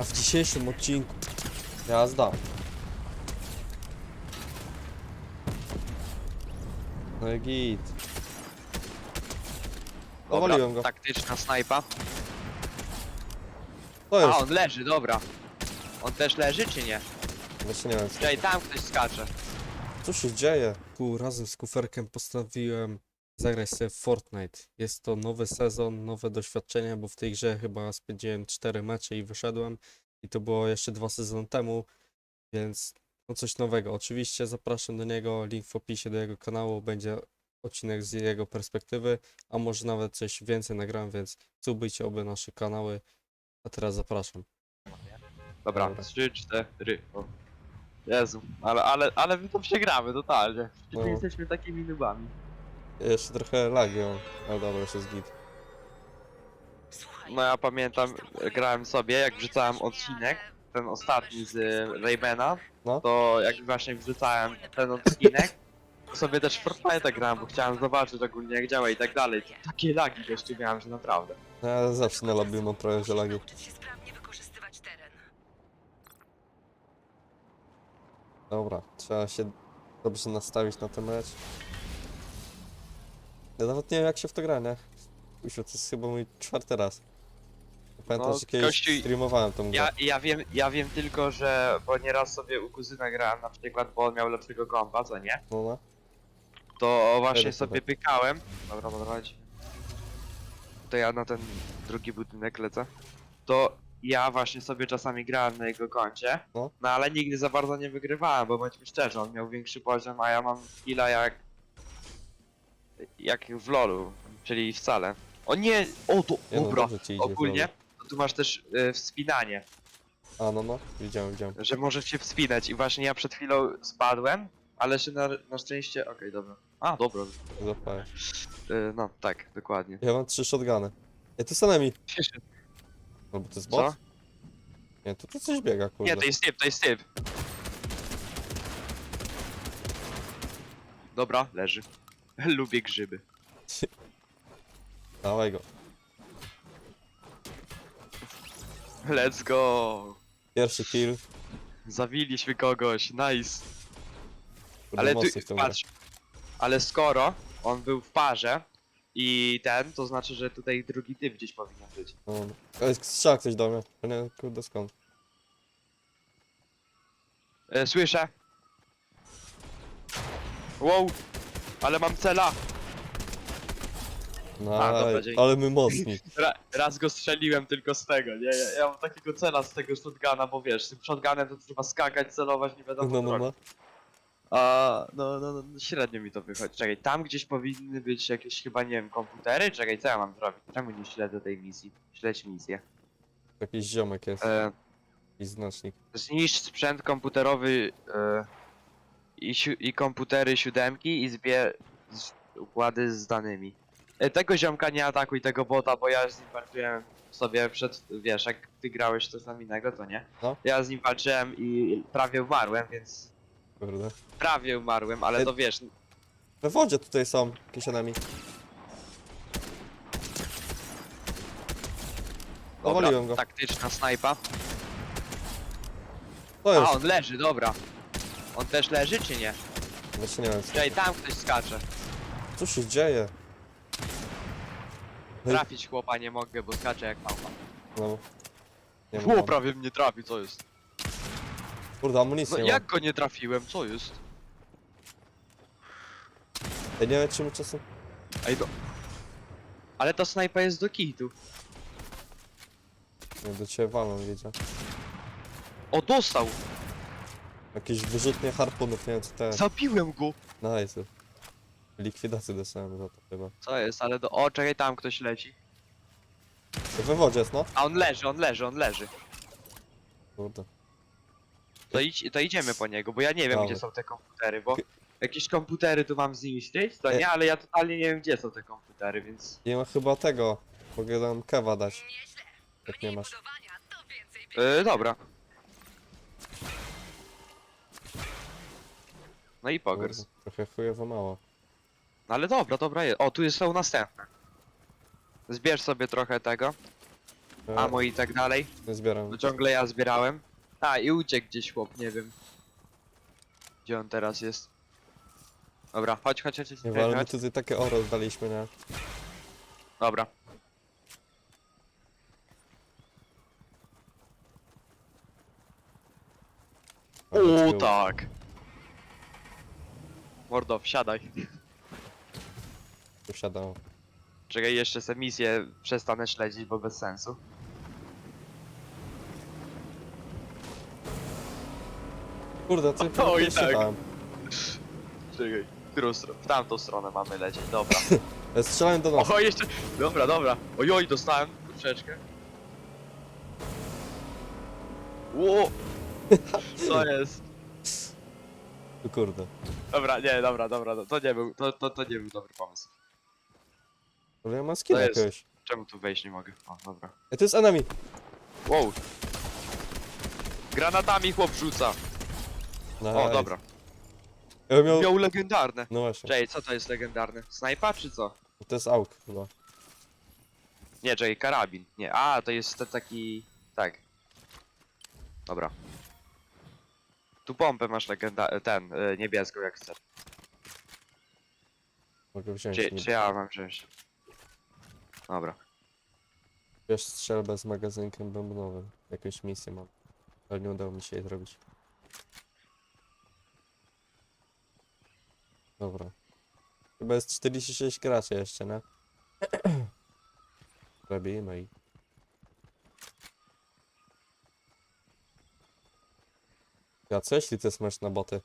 A w dzisiejszym odcinku jazda. No i git. Powaliłem go. Taktyczna snajpa. To A, jest. on leży, dobra. On też leży, czy nie? Właśnie nie wiem. Czekaj, tam ktoś skacze. Co się dzieje? Tu razem z kuferkiem postanowiłem zagrać sobie w Fortnite. Jest to nowy sezon, nowe doświadczenie, bo w tej grze chyba spędziłem 4 mecze i wyszedłem. I to było jeszcze dwa sezony temu, więc no coś nowego. Oczywiście zapraszam do niego, link w opisie do jego kanału, będzie odcinek z jego perspektywy, a może nawet coś więcej nagram, więc subujcie oby nasze kanały. A teraz zapraszam. Dobra, Dobra. trzy, cztery. O. Jezu, ale, ale, ale my to przegramy totalnie. No. My jesteśmy takimi nubami. Jeszcze trochę lagi mam, ale dobra, już jest git. No ja pamiętam, grałem sobie, jak wrzucałem odcinek, ten ostatni z Raybena, No. to jak właśnie wrzucałem ten odcinek, to sobie też w Fortnite grałem, bo chciałem zobaczyć ogólnie jak działa i tak dalej. Takie lagi jeszcze miałem, że naprawdę. No, Ja zawsze na lobby mam trochę że lagi. Nauczyć się sprawnie wykorzystywać teren. Dobra, trzeba się dobrze nastawić na ten mecz. Ja nawet nie wiem jak się w to gra, nie? Usiu, to jest chyba mój czwarty raz. Pamiętam, No, że kiedyś gościu, streamowałem tą grę. Ja, ja wiem, ja wiem tylko, że bo nieraz sobie u kuzyna grałem na przykład, bo on miał lepszego kompa, co nie? No, no. To właśnie Wtedy sobie pykałem. Dobra, dobra. To ja na ten drugi budynek lecę. To ja właśnie sobie czasami grałem na jego koncie. No. No ale nigdy za bardzo nie wygrywałem, bo bądźmy szczerzy, on miał większy poziom, a ja mam skilla jak... Jak w lolu, czyli wcale. O nie! O to! Nie no, Dobra! dobrze ci idzie w Ogólnie, to tu masz też y, wspinanie, A, no, no. Widziałem, widziałem. że możesz się wspinać i właśnie ja przed chwilą spadłem, ale się na, na szczęście... Okej, dobra. A, dobra. Zapałem. Y, no, tak, dokładnie. Ja mam trzy shotguny. Ej, to jest enemy. Albo to jest bot? Co? Nie, to tu coś biega, kurde. Nie, to jest typ, to jest typ. Dobra, leży. Lubię grzyby. Dawaj go. Let's go! Pierwszy kill. Zawiliśmy kogoś, nice. Kurde, Ale mocny ty, w tą grę. patrz. Ale skoro on był w parze i ten, to znaczy, że tutaj drugi typ gdzieś powinien być. No. Ej, strzela ktoś do mnie. Nie, kurde, skąd? E, słyszę. Wow! Ale mam cela! No, A, dobra, ej, dzięki. ale my mocni. Ra, raz go strzeliłem tylko z tego, nie? Ja, ja mam takiego cela z tego shotguna, bo wiesz, tym shotgunem to trzeba skakać, celować, nie wiadomo No, no, no. A, no, no, no, średnio mi to wychodzi. Czekaj, tam gdzieś powinny być jakieś chyba, nie wiem, komputery? Czekaj, co ja mam zrobić? Czemu nie śledzę tej misji? Śledź misję. Jakiś ziomek jest. E, Jakiś znacznik. zniszcz sprzęt komputerowy e, i, siu, i komputery siódemki i zbierz układy z danymi. E, tego ziomka nie atakuj, tego bota, bo ja z nim walczyłem sobie przed, wiesz, jak ty grałeś coś tam innego, to nie? No. Ja z nim walczyłem i prawie umarłem, więc Kurde. prawie umarłem, ale E, to wiesz, We wodzie tutaj są jakieś enemy. Powaliłem go. taktyczna snajpa. To A, on leży, dobra. On też leży, czy nie? Właśnie nie wiem. Tam ktoś skacze. Co się dzieje? Ej. Trafić chłopa nie mogę, bo skacze jak małpa. No. Nie Chłop mam. prawie mnie trafi, co jest? Kurde, amunicji No nie jak mam. go nie trafiłem, co jest? Ja nie wiem czemu czasem... Ej, do... Ale ta snajpa jest do kitu. Nie, do ciebie walą, wiedział. O, dostał! Jakieś wyrzutnie harpunów, nie wiem co to jest. Zabiłem go! Nice. Likwidację dostałem za to chyba. Co jest, ale do... O, czekaj, tam ktoś leci. To we wodzie jest, no. A on leży, on leży, on leży. Kurde. To, idź, to idziemy po niego, bo ja nie wiem, Dobra. gdzie są te komputery, bo... Jakieś komputery tu mam zniszczyć, to E- nie, ale ja totalnie nie wiem, gdzie są te komputery, więc... Nie ma chyba tego. Mogę nam kewa dać. Jak nie masz. Yy, dobra. No i pogers. Trochę chujowo mało. No ale dobra, dobra jest. O, tu jest są następne. Zbierz sobie trochę tego. E, amo i tak dalej. Nie zbieram. No ciągle ja zbierałem. A i uciekł gdzieś chłop, nie wiem. Gdzie on teraz jest? Dobra, chodź, chodź, chodź, chodź, Nie, chodź, ale my chodź. tutaj takie oro daliśmy, nie? Dobra. O Let's go. tak. Mordo, wsiadaj. Posiadał. Czekaj, jeszcze se misję przestanę śledzić, bo bez sensu. Kurde, ty O, i tak. strzelałem. Czekaj, w którą stronę? W tamtą stronę mamy lecieć, dobra. Ja Strzelałem do nas. O, jeszcze... Dobra, dobra. Ojoj, dostałem troszeczkę. Ło! Co jest? O Kurde. Dobra, nie, dobra, dobra, to nie był, to, to, to nie był dobry pomysł. Ale ja mam skina To jest- jakiegoś. Czemu tu wejść nie mogę? O, dobra. Ej, to jest enemy. Wow. Granatami chłop rzuca. O, Nice. dobra. Ja miał... Miał legendarne. No właśnie. Czekaj, co to jest legendarne? Snajpa czy co? To jest AUK chyba. Nie, czekaj, karabin. Nie, a, to jest ten taki... Tak. Dobra. Tu pompę masz legenda... ten, y, niebieską jak chcesz. Mogę wziąć. Czy, nie- czy ja mam wziąć? Dobra. Wiesz, strzelbę z magazynkiem bębnowym. Jakąś misję mam. Ale nie udało mi się jej zrobić. Dobra. Chyba jest 46 graczy jeszcze, nie? Robimy i... Ja co jeśli to jest mecz na boty?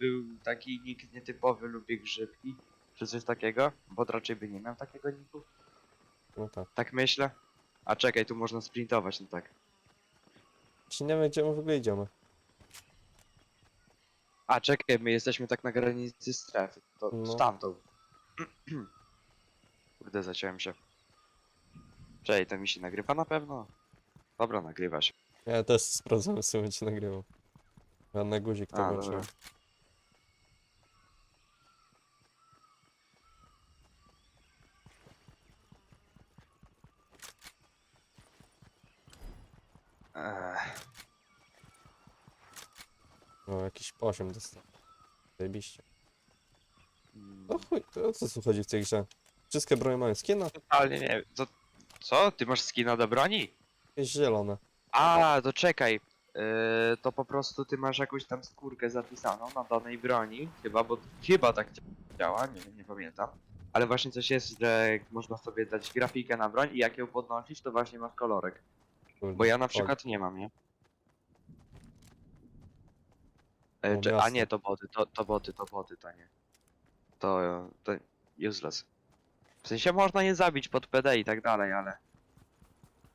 Był taki nick nietypowy, lubię grzybki. Czy coś takiego? Bo raczej by nie miał takiego niku. No tak. Tak myślę. A czekaj, tu można sprintować, no tak. Czy nie wiem gdzie my w ogóle idziemy? A czekaj, my jesteśmy tak na granicy strefy. To No. w tamtą. Kurde, zaciąłem się. Czekaj, to mi się nagrywa na pewno? Dobra, nagrywa się. Ja też sprawdzam w sumie czy nagrywał. Ja na guzik to A, włączyłem. dobra. Ech, No jakiś po 8 dostał. Zajebiście. mm, No chuj, to o co tu chodzi w tej grze? Wszystkie bronie mają skina? Totalnie nie wiem. Co? Ty masz skina do broni? Jakieś zielone. A, to czekaj. Yy, to po prostu ty masz jakąś tam skórkę zapisaną na danej broni. Chyba, bo chyba tak działa, nie, nie pamiętam. Ale właśnie coś jest, że można sobie dać grafikę na broń i jak ją podnosisz, to właśnie masz kolorek. Kurde, Bo ja na przykład nie mam, nie? No, E, czy, a jasne. nie, to boty, to, to boty, to boty, to nie. To, to useless. W sensie można je zabić pod PD i tak dalej, ale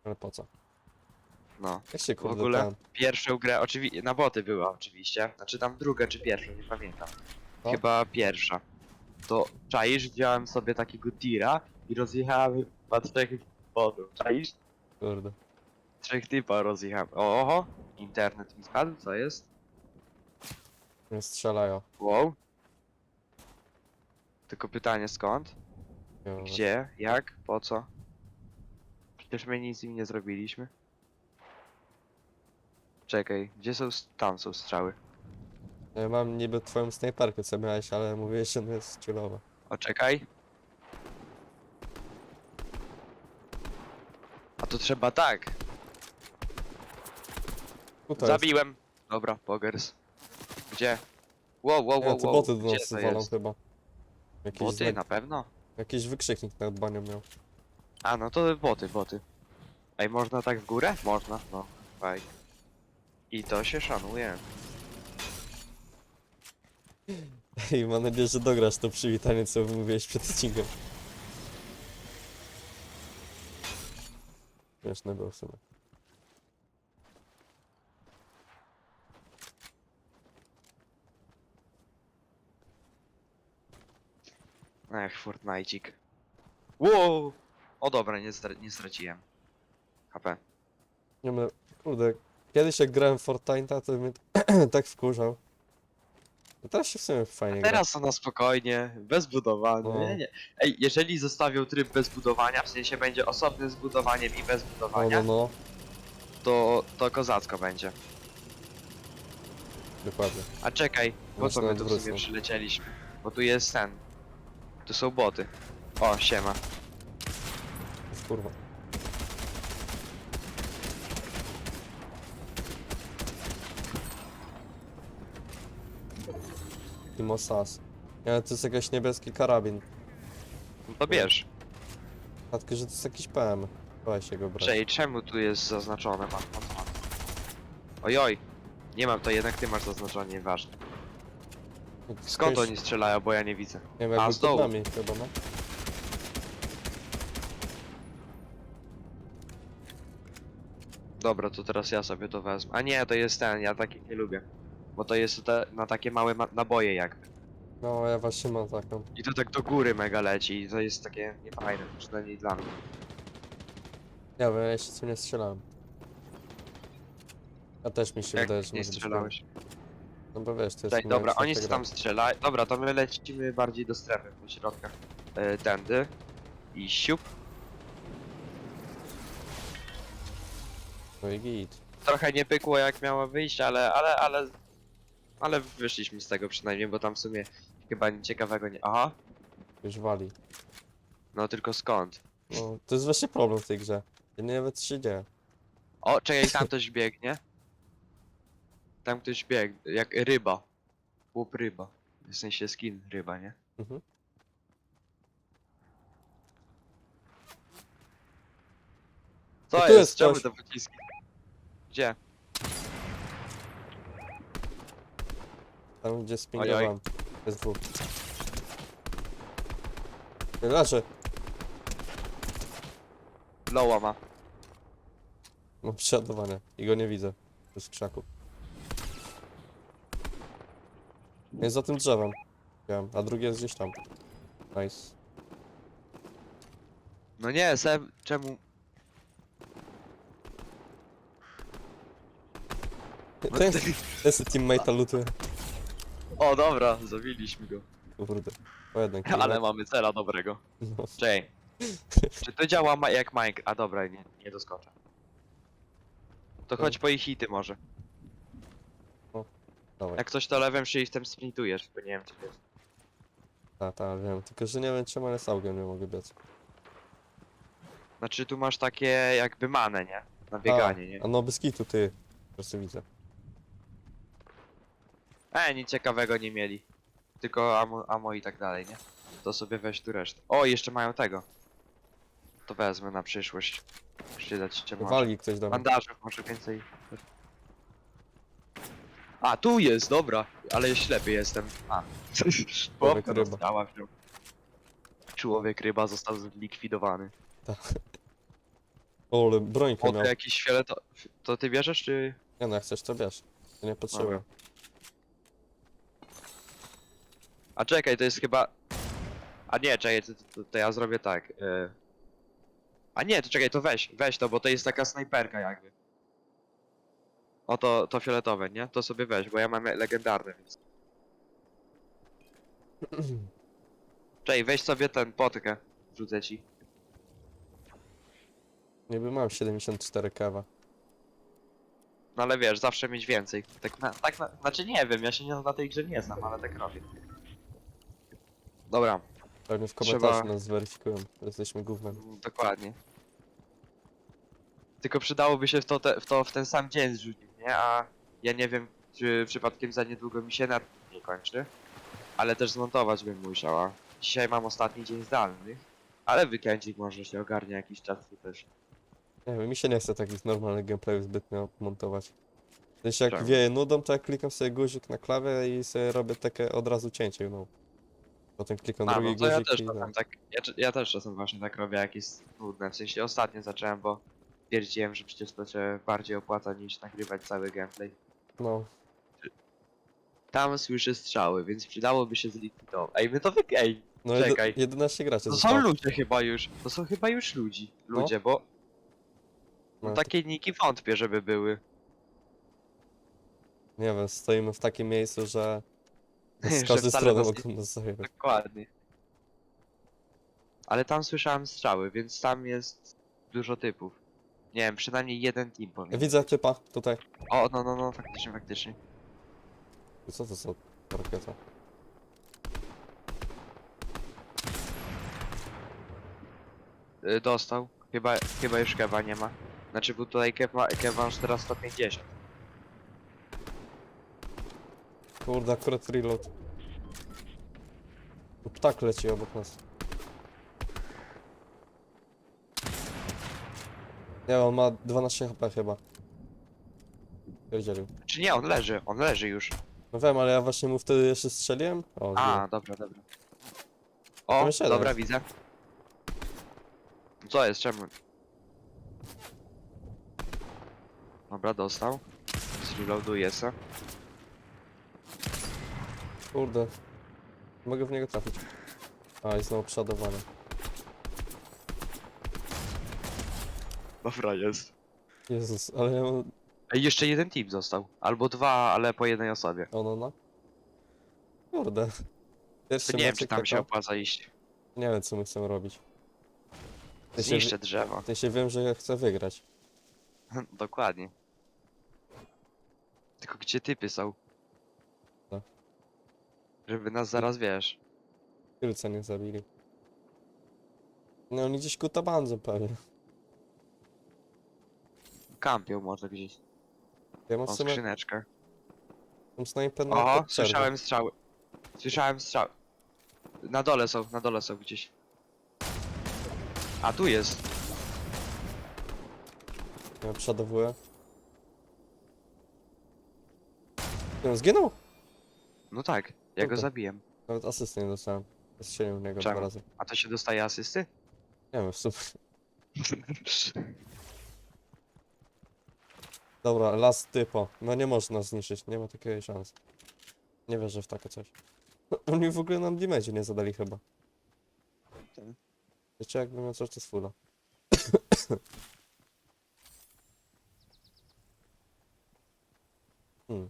Ale po co? no. Jak się W kurde ogóle ten... pierwszą grę, oczywiście, na boty była oczywiście, znaczy tam druga czy pierwsza, nie pamiętam. Co? Chyba pierwsza. To czaisz, wziąłem sobie takiego tira i rozjechałem chyba trzech botów. Czaisz? Kurde. Trzech typa rozjechałem. O, oho, internet mi spadł, co jest? Nie strzelają. Wow. Tylko pytanie skąd? Nie Gdzie? Jak? Po co? Przecież my nic im nie zrobiliśmy. Czekaj, gdzie są... s- tam są strzały. Ja mam niby twoją snajperkę co miałeś, ale mówiłeś, że ona jest ciulowa. O, czekaj. A to trzeba tak. Tutaj jest. Zabiłem. Dobra, pogers. Gdzie? Wow, wow, Nie, wow, to wow. boty do Gdzie nas to walą jest? chyba. Jakiś, Boty? znak, Na pewno? Jakiś wykrzyknik nad banią miał. A, no to boty, boty. Ej, można tak w górę? Można, no. Faj. I to się szanuje. I mam nadzieję, że dograsz to przywitanie, co mówiłeś przed odcinkiem. Śmieszne było w sumie. Ech, Fortnite'ik. Wow! O dobra, nie, stra nie straciłem. HP. Nie wiem, kurde, kiedyś jak grałem w Fortnite'a, to mnie tak wkurzał. No teraz się w sumie fajnie Teraz są na spokojnie, bez budowania. No. Nie, nie. Ej, jeżeli zostawią tryb bez budowania, w sensie będzie osobny z budowaniem i bez gra. No, budowania, no, no, to, to kozacko będzie. dokładnie. A czekaj, po co my tu w sumie przylecieliśmy? Bo tu jest ten. Tu są boty. O, siema. Kurwa. Timo Sas. Nie, to jest jakiś niebieski karabin. No to bierz. A tylko, że to jest jakiś PM. Dawaj się go brać. Czej, czemu tu jest zaznaczone? Mam, mam, mam. Ojoj. Nie mam, to jednak ty masz zaznaczone, nieważne. Skąd oni strzelają, bo ja nie widzę. Nie wiem, A, jakby z pod dołu. nami chyba, no. Dobra, to teraz ja sobie to wezmę. A nie, to jest ten, ja takich nie lubię. Bo to jest te, na takie małe ma naboje jakby. No, ja właśnie mam taką. I to tak do góry mega leci i to jest takie niefajne, przynajmniej dla mnie. Nie wiem, ja jeszcze co nie strzelałem. A też mi się Jak wydaje, że nie może być strzelałeś? No bo wiesz, to jest Czekaj, dobra, oni się tam strzelają. Dobra, to my lecimy bardziej do strefy, do środka. E, tędy. I siup. No i git. Trochę nie pykło jak miało wyjść, ale, ale, ale... Ale wyszliśmy z tego przynajmniej, bo tam w sumie chyba nic ciekawego nie... Aha, Już wali. no tylko skąd? No, to jest właśnie problem w tej grze. Ja nie wiem co się dzieje. O, czekaj, tam ktoś biegnie. Tam ktoś biegnie, jak ryba. Łup ryba. W sensie skin ryba, nie? Mhm. Co tu jest? jest Czemu ktoś. te pociski? Gdzie? Tam gdzie spingowałem. Jest dwóch. Nie, Leży. Loła ma. Mam przeładowanie. I go nie widzę. To jest w krzaku. Jest za tym drzewem. Wiem, a drugi jest gdzieś tam. Nice. No nie, Seb, czemu? Ten, ten sobie teammate'a lutuje. O, dobra, zabiliśmy go. Kurde. Po jeden Ale kill. mamy cela dobrego. No. Czekaj. Czy to działa ma jak Mike? A dobra, nie, nie doskoczę. To chodź po ich hity może. Dawaj. Jak coś to lewym shiftem sprintujesz, bo nie wiem czy to jest. Ta, ta, wiem. Tylko, że nie wiem czemu ale z augiem nie mogę biec. Znaczy tu masz takie jakby manę, nie? Na bieganie, nie? A no bez kitu ty. Po prostu widzę. E, nic ciekawego nie mieli. Tylko amo, amo i tak dalej, nie? To sobie weź tu resztę. O, jeszcze mają tego. To wezmę na przyszłość. Przydać się może. Wali ktoś do mnie. Bandażów może więcej. A, tu jest, dobra. Ale ślepy jestem. A. Chłopka ryba. dostała wziął. Człowiek ryba został zlikwidowany. O, ale brońkę O, miał. to jakiś fioleto... To ty bierzesz, czy... Nie no, jak chcesz to bierz. To nie potrzebuję. A czekaj, to jest chyba... A nie, czekaj, to, to, to ja zrobię tak. e. A nie, to czekaj, to weź, weź to, bo to jest taka snajperka jakby. O to, to fioletowe, nie? To sobie weź, bo ja mam legendarne, więc... Czekaj, weź sobie ten potkę. Rzucę ci. Niby mam 74 kawa. No ale wiesz, zawsze mieć więcej. Tak na, tak na, znaczy nie wiem, ja się nie, na tej grze nie znam, ale tak robię. Dobra, Pewnie w Trzeba- komentarzu nas zweryfikują, że jesteśmy gównem. dokładnie. Tylko przydałoby się w to, te, w to w ten sam dzień zrzucić, nie? A ja nie wiem, czy przypadkiem za niedługo mi się net nie kończy. Ale też zmontować bym musiał, a dzisiaj mam ostatni dzień zdalny. Ale weekendzik może się ogarnie jakiś czas tu też. Nie wiem, mi się nie chce takich normalnych gameplayów zbytnio montować. W sensie jak Czemu? wieje nudą, to ja klikam sobie guzik na klawie i sobie robię takie od razu cięcie, no. Potem klikam A, drugi no to ja guzik też i no. czasem tak, ja, ja też czasem właśnie tak robię, jak jest nudne. W sensie ostatnio zacząłem, bo stwierdziłem, że przecież to się bardziej opłaca niż nagrywać cały gameplay. No, Tam słyszę strzały, więc przydałoby się zlikwidować. Ej, my to wy... Ej, no jed- Czekaj. 11 graczy to są zostało. ludzie chyba już. To są chyba już ludzi. Ludzie, bo No, no, takie niki wątpię, żeby były. Nie wiem, stoimy w takim miejscu, że Z każdej wcale strony nas nie- mogą nas zajebać. Dokładnie. Ale tam słyszałem strzały, więc tam jest dużo typów. Nie wiem, przynajmniej jeden team powinien. Widzę typa tutaj. O, no, no, no, faktycznie, faktycznie. Co to za rakieta? Y, dostał. Chyba, chyba już kewa nie ma. Znaczy był tutaj kewa, kewa aż teraz 150. Kurde, akurat reload. Tu Ptak leci obok nas. Nie, on ma 12 HP chyba. Pierdzielił. Czy nie, on leży, on leży już. No wiem, ale ja właśnie mu wtedy jeszcze strzeliłem. O, A, dobra, dobra. Tam O, jeszcze dobra, widzę. Co jest, czemu? Dobra, dostał. Zreloaduje se. Kurde. Mogę w niego trafić. A, i znowu przeładowany. Dobra, jest. Jezus, ale ja mam... Ej, jeszcze jeden team został. Albo dwa, ale po jednej osobie. O, no, no. Kurde. Pierwszy To nie wiem, czy tam się opłaca iść. Nie wiem, co my chcemy robić. Ja się, Zniszczę drzewo. ja się wiem, że ja chcę wygrać. Dokładnie. Tylko gdzie typy są? No. Żeby nas zaraz, wiesz... Tylce nie zabili. No oni gdzieś ku tabandzą pewnie. Kampią może gdzieś. Ja mam O, sumie skrzyneczkę. mam snajper na Oho, słyszałem strzały. Słyszałem strzały. Na dole są, na dole są gdzieś. A tu jest. Ja przodowuję. Ty, on zginął? No tak, ja go Super. zabiłem. Nawet asysty nie dostałem. Strzeliłem w niego Czemu? dwa razy. A to się dostaje asysty? Nie wiem, w sumie. Dobra, last typo. No nie można zniszczyć, nie ma takiej szans. Nie wierzę w takie coś. Oni w ogóle nam damage nie zadali chyba. Tak. Wiecie, jakbym miał coś to z fulla. hmm.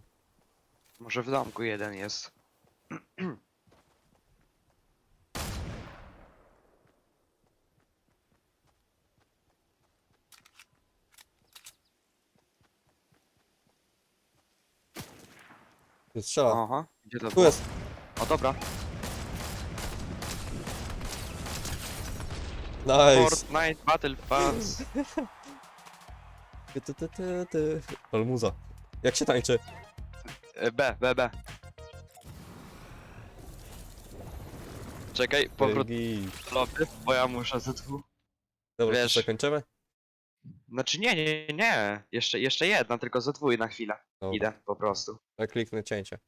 Może w domku jeden jest. Ty Strzela. Aha, gdzie to Tu było? jest. O dobra. Nice. Fortnite Battle Pass. Ty, ty, ty, ty, ty. Ale muza. Jak się tańczy? E, B, B, B. Czekaj, powrót Ej, do lobby, bo ja muszę ze dwóch. Dobra, Wiesz. zakończymy? Znaczy nie, nie, nie. Jeszcze, jeszcze jedna, tylko ze dwój na chwilę. Dobra. Idę po prostu. Ja kliknę cięcie.